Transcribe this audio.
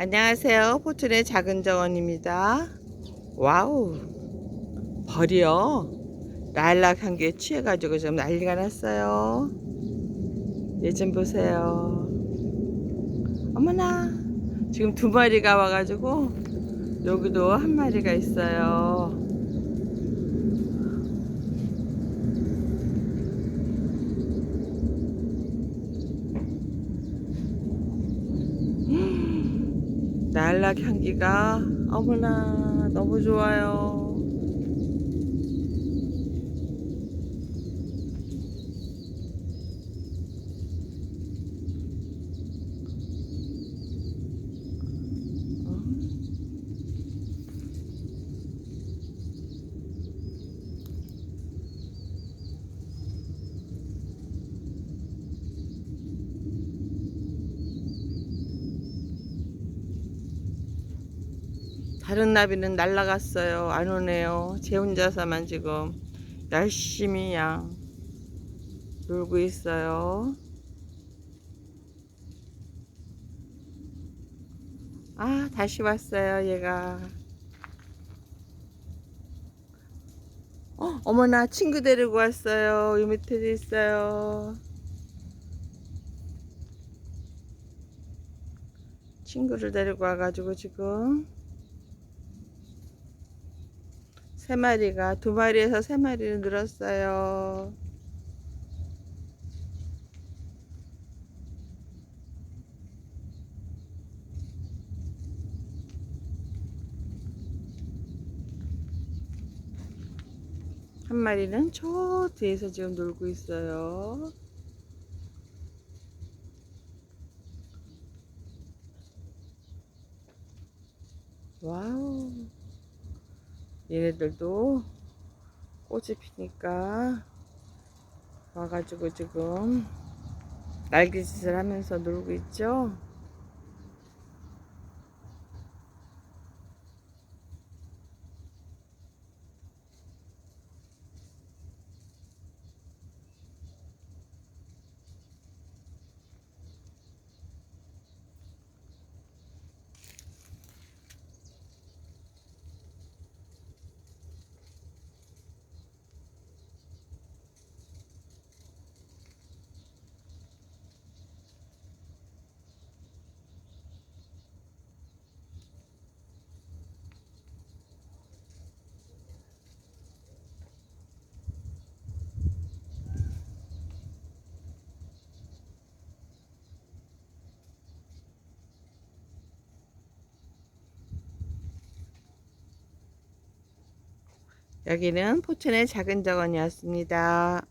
안녕하세요. 포춘의 작은 정원입니다. 와우. 벌이요. 라일락 향기에 취해가지고 좀 난리가 났어요. 얘 좀 보세요. 어머나. 지금 두 마리가 와가지고 여기도 한 마리가 있어요. 날락 향기가 어머나 너무 좋아요. 어? 다른 나비는 날라갔어요. 안 오네요. 제 혼자서만 지금 열심히 양 놀고 있어요. 아, 다시 왔어요, 얘가. 어, 어머나, 친구 데리고 왔어요. 이 밑에도 있어요. 친구를 데리고 와가지고 지금 세 마리가 두 마리에서 세 마리로 늘었어요. 한 마리는 저 뒤에서 지금 놀고 있어요. 와우. 얘네들도 꽃이 피니까 와가지고 지금 날개짓을 하면서 놀고 있죠. 여기는 포천의 작은 정원이었습니다.